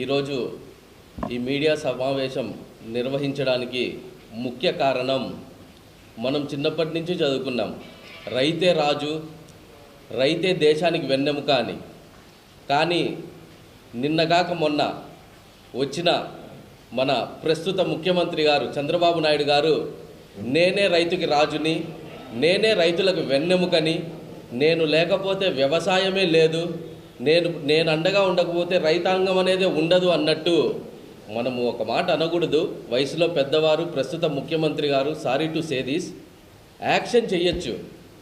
ఈరోజు ఈ మీడియా సమావేశం నిర్వహించడానికి ముఖ్య కారణం మనం చిన్నప్పటి నుంచి చదువుకున్నాం. రైతే రాజు రైతే దేశానికి వెన్నెముక అని. కానీ నిన్నగాక మొన్న వచ్చిన మన ప్రస్తుత ముఖ్యమంత్రి గారు చంద్రబాబు నాయుడు గారు నేనే రైతుకి రాజుని నేనే రైతులకు వెన్నెముకని నేను లేకపోతే వ్యవసాయమే లేదు నేను నేను అండగా ఉండకపోతే రైతాంగం అనేది ఉండదు అన్నట్టు మనము ఒక మాట అనకూడదు. వయసులో పెద్దవారు ప్రస్తుత ముఖ్యమంత్రి గారు సారీ టు సేదీస్ యాక్షన్ చేయొచ్చు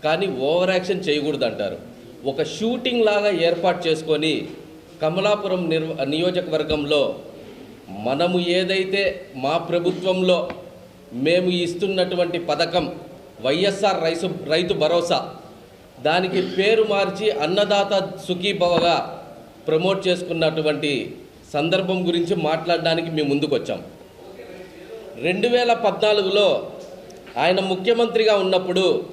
కానీ ఓవర్ యాక్షన్ చేయకూడదు అంటారు ఒక షూటింగ్ లాగా ఏర్పాటు చేసుకొని కమలాపురం నిర్వ నియోజకవర్గంలో మనము ఏదైతే మా ప్రభుత్వంలో మేము ఇస్తున్నటువంటి పథకం వైఎస్ఆర్ రైసు రైతు భరోసా దానికి పేరు మార్చి అన్నదాత సుఖీభవగా ప్రమోట్ చేసుకున్నటువంటి సందర్భం గురించి మాట్లాడడానికి మేము ముందుకొచ్చాం. రెండు వేల పద్నాలుగులో ఆయన ముఖ్యమంత్రిగా ఉన్నప్పుడు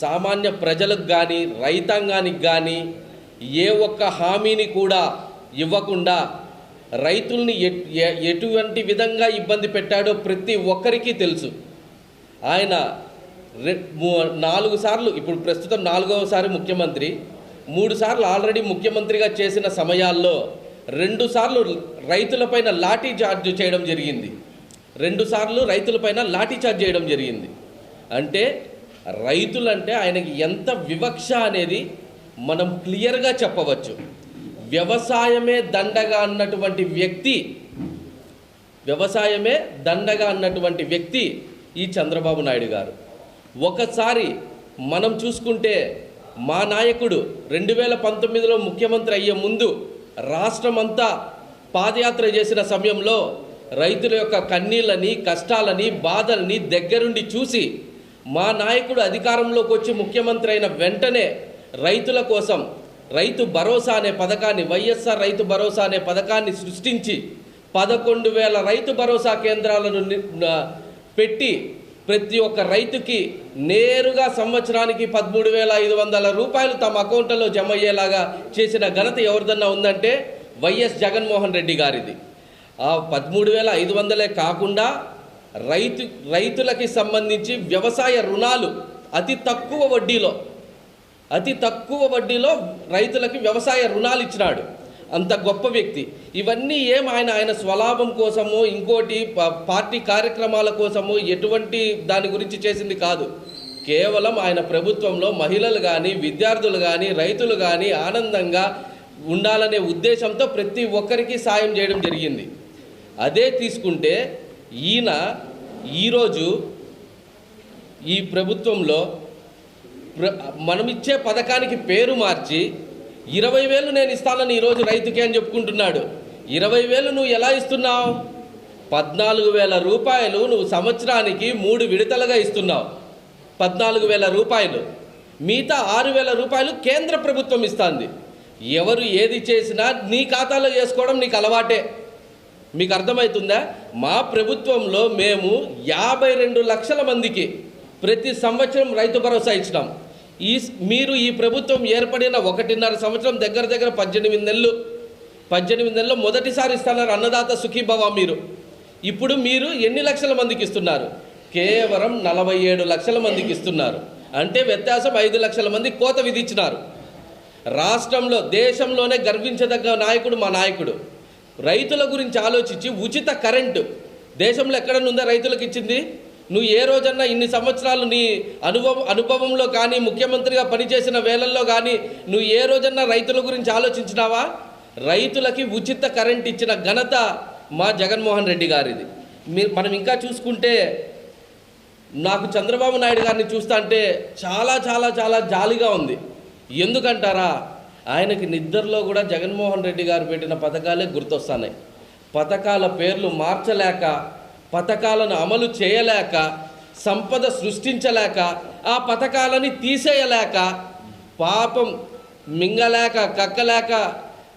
సామాన్య ప్రజలకు కానీ రైతాంగానికి కానీ ఏ ఒక్క హామీని కూడా ఇవ్వకుండా రైతుల్ని ఎట్- ఎ- ఎటువంటి విధంగా ఇబ్బంది పెట్టాడో ప్రతి ఒక్కరికి తెలుసు. ఆయన నాలుగు సార్లు ఇప్పుడు ప్రస్తుతం నాలుగవసారి ముఖ్యమంత్రి మూడు సార్లు ఆల్రెడీ ముఖ్యమంత్రిగా చేసిన సమయాల్లో రెండు సార్లు రైతులపైన లాఠీ చార్జ్ చేయడం జరిగింది. రెండు సార్లు రైతులపైన లాఠీ చార్జ్ చేయడం జరిగింది. అంటే రైతులంటే ఆయనకి ఎంత వివక్ష అనేది మనం క్లియర్గా చెప్పవచ్చు. వ్యవసాయమే దండగా అన్నటువంటి వ్యక్తి వ్యవసాయమే దండగా అన్నటువంటి వ్యక్తి ఈ చంద్రబాబు నాయుడు గారు. ఒకసారి మనం చూసుకుంటే మా నాయకుడు రెండు వేల పంతొమ్మిదిలో ముఖ్యమంత్రి అయ్యే ముందు రాష్ట్రమంతా పాదయాత్ర చేసిన సమయంలో రైతుల యొక్క కన్నీళ్ళని కష్టాలని బాధల్ని దగ్గరుండి చూసి మా నాయకుడు అధికారంలోకి వచ్చి ముఖ్యమంత్రి అయిన వెంటనే రైతుల కోసం రైతు భరోసా అనే పథకాన్ని వైఎస్ఆర్ రైతు భరోసా అనే పథకాన్ని సృష్టించి పదకొండు వేల రైతు భరోసా కేంద్రాలను పెట్టి ప్రతి ఒక్క రైతుకి నేరుగా సంవత్సరానికి పదమూడు వేల ఐదు వందల రూపాయలు తమ అకౌంట్లో జమ అయ్యేలాగా చేసిన ఘనత ఎవరిదన్నా ఉందంటే వైఎస్ జగన్మోహన్ రెడ్డి గారిది. ఆ పదమూడు వేల ఐదు వందలే కాకుండా రైతు రైతులకి సంబంధించి వ్యవసాయ రుణాలు అతి తక్కువ వడ్డీలో అతి తక్కువ వడ్డీలో రైతులకి వ్యవసాయ రుణాలు ఇచ్చినాడు. అంత గొప్ప వ్యక్తి. ఇవన్నీ ఏం ఆయన ఆయన స్వలాభం కోసము ఇంకోటి ప- పార్టీ కార్యక్రమాల కోసము ఎటువంటి దాని గురించి చేసింది కాదు. కేవలం ఆయన ప్రభుత్వంలో మహిళలు కానీ విద్యార్థులు కానీ రైతులు కానీ ఆనందంగా ఉండాలనే ఉద్దేశంతో ప్రతి ఒక్కరికి సాయం చేయడం జరిగింది. అదే తీసుకుంటే ఈయన ఈరోజు ఈ ప్రభుత్వంలో ప్ర- మనమిచ్చే పథకానికి పేరు మార్చి ఇరవై వేలు నేను ఇస్తానని ఈరోజు రైతుకే అని చెప్పుకుంటున్నాడు. ఇరవై వేలు నువ్వు ఎలా ఇస్తున్నావు? పద్నాలుగు వేల రూపాయలు నువ్వు సంవత్సరానికి మూడు విడతలుగా ఇస్తున్నావు. పద్నాలుగు వేల రూపాయలు. మిగతా ఆరు వేల రూపాయలు కేంద్ర ప్రభుత్వం ఇస్తుంది. ఎవరు ఏది చేసినా నీ ఖాతాలో వేసుకోవడం నీకు అలవాటే. మీకు అర్థమవుతుందా మా ప్రభుత్వంలో మేము యాభై రెండు లక్షల మందికి ప్రతి సంవత్సరం రైతు భరోసా ఇచ్చినాం. ఈ మీరు ఈ ప్రభుత్వం ఏర్పడిన ఒకటిన్నర సంవత్సరం దగ్గర దగ్గర పద్దెనిమిది నెలలు పద్దెనిమిది నెలల్లో మొదటిసారి ఇస్తున్నారు అన్నదాత సుఖీభవ మీరు. ఇప్పుడు మీరు ఎన్ని లక్షల మందికి ఇస్తున్నారు? కేవలం నలభై ఏడు లక్షల మందికి ఇస్తున్నారు. అంటే వ్యత్యాసం ఐదు లక్షల మంది కోత విధించినారు. రాష్ట్రంలో దేశంలోనే గర్వించదగ్గ నాయకుడు మా నాయకుడు. రైతుల గురించి ఆలోచించి ఉచిత కరెంటు. దేశంలో ఎక్కడనుందా రైతులకు ఇచ్చింది? నువ్వు ఏ రోజన్నా ఇన్ని సంవత్సరాలు నీ అనుభవం అనుభవంలో కానీ ముఖ్యమంత్రిగా పనిచేసిన వేళల్లో కానీ నువ్వు ఏ రోజన్నా రైతుల గురించి ఆలోచించినావా? రైతులకి ఉచిత కరెంట్ ఇచ్చిన ఘనత మా జగన్మోహన్ రెడ్డి గారిది. మీరు మనం ఇంకా చూసుకుంటే నాకు చంద్రబాబు నాయుడు గారిని చూస్తా అంటే చాలా చాలా చాలా జాలిగా ఉంది. ఎందుకంటారా? ఆయనకి నిద్రలో కూడా జగన్మోహన్ రెడ్డి గారు పెట్టిన పథకాలే గుర్తొస్తున్నాయి. పథకాల పేర్లు మార్చలేక పథకాలను అమలు చేయలేక సంపద సృష్టించలేక ఆ పథకాలని తీసేయలేక పాపం మింగలేక కక్కలేక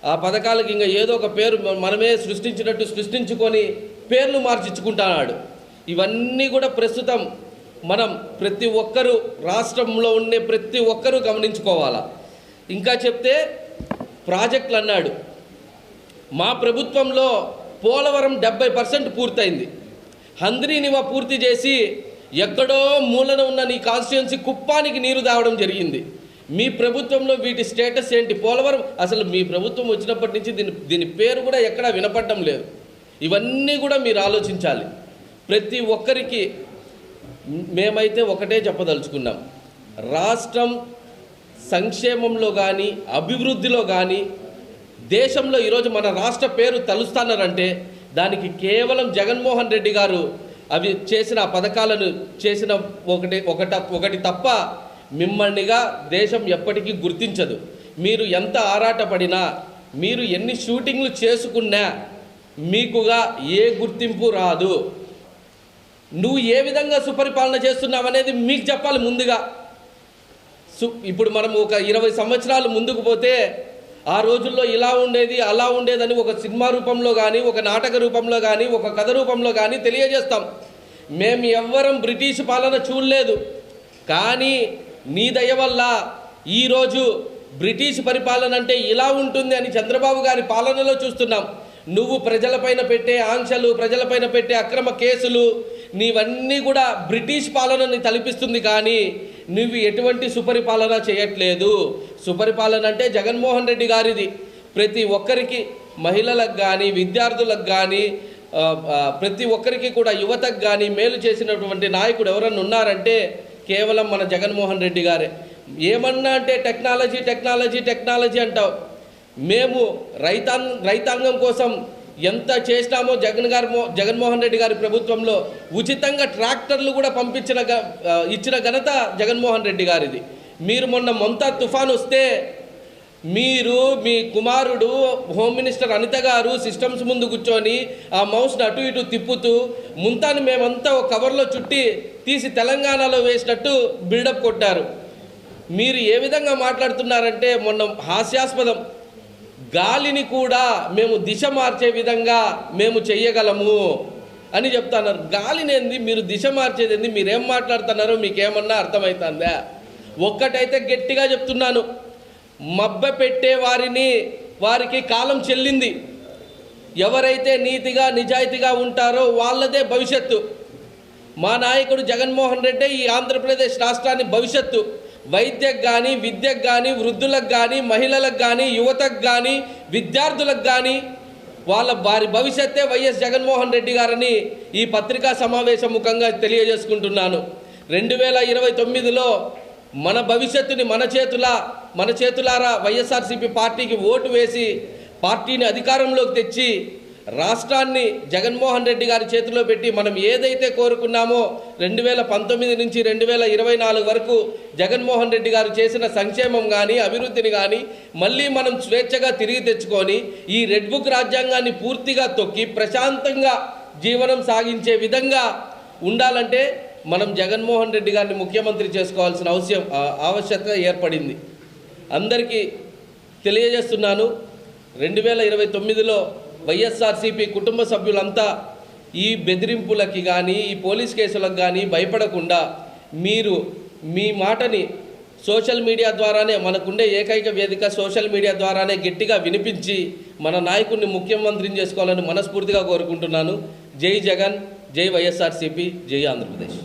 ఆ పథకాలకి ఇంకా ఏదో ఒక పేరు మనమే సృష్టించినట్టు సృష్టించుకొని పేర్లు మార్చిచ్చుకుంటున్నాడు. ఇవన్నీ కూడా ప్రస్తుతం మనం ప్రతి ఒక్కరూ రాష్ట్రంలో ఉండే ప్రతి ఒక్కరూ గమనించుకోవాలా. ఇంకా చెప్తే ప్రాజెక్టులు అన్నాడు. మా ప్రభుత్వంలో పోలవరం డెబ్బై పర్సెంట్ పూర్తయింది. హంద్రీనివా పూర్తి చేసి ఎక్కడో మూలన ఉన్న నీ కాన్స్టిట్యున్సీ కుప్పానికి నీరు తాగడం జరిగింది. మీ ప్రభుత్వంలో వీటి స్టేటస్ ఏంటి? పోలవరం అసలు మీ ప్రభుత్వం వచ్చినప్పటి నుంచి దీని దీని పేరు కూడా ఎక్కడా వినపడడం లేదు. ఇవన్నీ కూడా మీరు ఆలోచించాలి. ప్రతి ఒక్కరికి మేమైతే ఒకటే చెప్పదలుచుకున్నాం. రాష్ట్రం సంక్షేమంలో కానీ అభివృద్ధిలో కానీ దేశంలో ఈరోజు మన రాష్ట్ర పేరు తలుస్తాన్నారంటే దానికి కేవలం జగన్మోహన్ రెడ్డి గారు అవి చేసిన పథకాలను చేసిన ఒకటి ఒకట ఒకటి తప్ప మిమ్మల్నిగా దేశం ఎప్పటికీ గుర్తించదు. మీరు ఎంత ఆరాటపడినా మీరు ఎన్ని షూటింగ్లు చేసుకున్నా మీకుగా ఏ గుర్తింపు రాదు. నువ్వు ఏ విధంగా సుపరిపాలన చేస్తున్నావు అనేది మీకు చెప్పాలి ముందుగా. సు ఇప్పుడు మనం ఒక ఇరవై సంవత్సరాలు ముందుకు పోతే ఆ రోజుల్లో ఇలా ఉండేది అలా ఉండేదని ఒక సినిమా రూపంలో కానీ ఒక నాటక రూపంలో కానీ ఒక కథ రూపంలో కానీ తెలియజేస్తాం. మేము ఎవ్వరం బ్రిటిష్ పాలన చూడలేదు. కానీ నీ దయ వల్ల ఈరోజు బ్రిటిష్ పరిపాలన అంటే ఇలా ఉంటుంది అని చంద్రబాబు గారి పాలనలో చూస్తున్నాం. నువ్వు ప్రజలపైన పెట్టే ఆంక్షలు ప్రజలపైన పెట్టే అక్రమ కేసులు నీవన్నీ కూడా బ్రిటిష్ పాలనని తలపిస్తుంది కానీ నువ్వు ఎటువంటి సుపరిపాలన చేయట్లేదు. సుపరిపాలన అంటే జగన్మోహన్ రెడ్డి గారిది. ప్రతి ఒక్కరికి మహిళలకు కానీ విద్యార్థులకు కానీ ప్రతి ఒక్కరికి కూడా యువతకు కానీ మేలు చేసినటువంటి నాయకుడు ఎవరన్నా ఉన్నారంటే కేవలం మన జగన్మోహన్ రెడ్డి గారే. ఏమన్నా అంటే టెక్నాలజీ టెక్నాలజీ టెక్నాలజీ అంటావు. మేము రైతాంగ రైతాంగం కోసం ఎంత చేసినామో జగన్ గారు జగన్మోహన్ రెడ్డి గారి ప్రభుత్వంలో ఉచితంగా ట్రాక్టర్లు కూడా పంపించిన ఇచ్చిన ఘనత జగన్మోహన్ రెడ్డి గారిది. మీరు మొన్న మమతా తుఫాన్ వస్తే మీరు మీ కుమారుడు హోమ్ మినిస్టర్ అనిత గారు సిస్టమ్స్ ముందు కూర్చొని ఆ మౌస్ని అటు ఇటు తిప్పుతూ ముంతాను మేమంతా ఒక కవర్లో చుట్టి తీసి తెలంగాణలో వేసినట్టు బిల్డప్ కొట్టారు. మీరు ఏ విధంగా మాట్లాడుతున్నారంటే మొన్న హాస్యాస్పదం. గాలిని కూడా మేము దిశ మార్చే విధంగా మేము చెయ్యగలము అని చెప్తున్నారు. గాలినేంది మీరు దిశ మార్చేది ఏంది? మీరేం మాట్లాడుతున్నారో మీకేమన్నా అర్థమవుతుందా ఒక్కటైతే గట్టిగా చెప్తున్నాను. మబ్బ పెట్టే వారిని వారికి కాలం చెల్లింది. ఎవరైతే నీతిగా నిజాయితీగా ఉంటారో వాళ్ళదే భవిష్యత్తు. మా నాయకుడు జగన్మోహన్ రెడ్డి ఈ ఆంధ్రప్రదేశ్ రాష్ట్రాన్ని భవిష్యత్తు. వైద్యకు కానీ విద్యకు కానీ వృద్ధులకు కానీ మహిళలకు కానీ యువతకు కానీ విద్యార్థులకు కానీ వాళ్ళ వారి భవిష్యత్తే వైఎస్ జగన్మోహన్ రెడ్డి గారని ఈ పత్రికా సమావేశం ముఖంగా తెలియజేసుకుంటున్నాను. రెండు వేల ఇరవై తొమ్మిదిలో మన భవిష్యత్తుని మన చేతుల మన చేతులారా వైఎస్ఆర్సీపీ పార్టీకి ఓటు వేసి పార్టీని అధికారంలోకి తెచ్చి రాష్ట్రాన్ని జగన్మోహన్ రెడ్డి గారి చేతిలో పెట్టి మనం ఏదైతే కోరుకున్నామో రెండు వేల పంతొమ్మిది నుంచి రెండు వేల ఇరవై నాలుగు వరకు జగన్మోహన్ రెడ్డి గారు చేసిన సంక్షేమం కానీ అభివృద్ధిని కానీ మళ్ళీ మనం స్వేచ్ఛగా తిరిగి తెచ్చుకొని ఈ రెడ్ బుక్ రాజ్యాంగాన్ని పూర్తిగా తొక్కి ప్రశాంతంగా జీవనం సాగించే విధంగా ఉండాలంటే మనం జగన్మోహన్ రెడ్డి గారిని ముఖ్యమంత్రి చేసుకోవాల్సిన అవసరం ఆవశ్యకత ఏర్పడింది. అందరికీ తెలియజేస్తున్నాను రెండు వేల ఇరవై తొమ్మిదిలో వైఎస్ఆర్సీపీ కుటుంబ సభ్యులంతా ఈ బెదిరింపులకి కానీ ఈ పోలీస్ కేసులకు కానీ భయపడకుండా మీరు మీ మాటని సోషల్ మీడియా ద్వారానే మనకుండే ఏకైక వేదిక సోషల్ మీడియా ద్వారానే గట్టిగా వినిపించి మన నాయకుడిని ముఖ్యమంత్రిని చేసుకోవాలని మనస్ఫూర్తిగా కోరుకుంటున్నాను. జై జగన్ జై వైఎస్ఆర్సీపీ జై ఆంధ్రప్రదేశ్.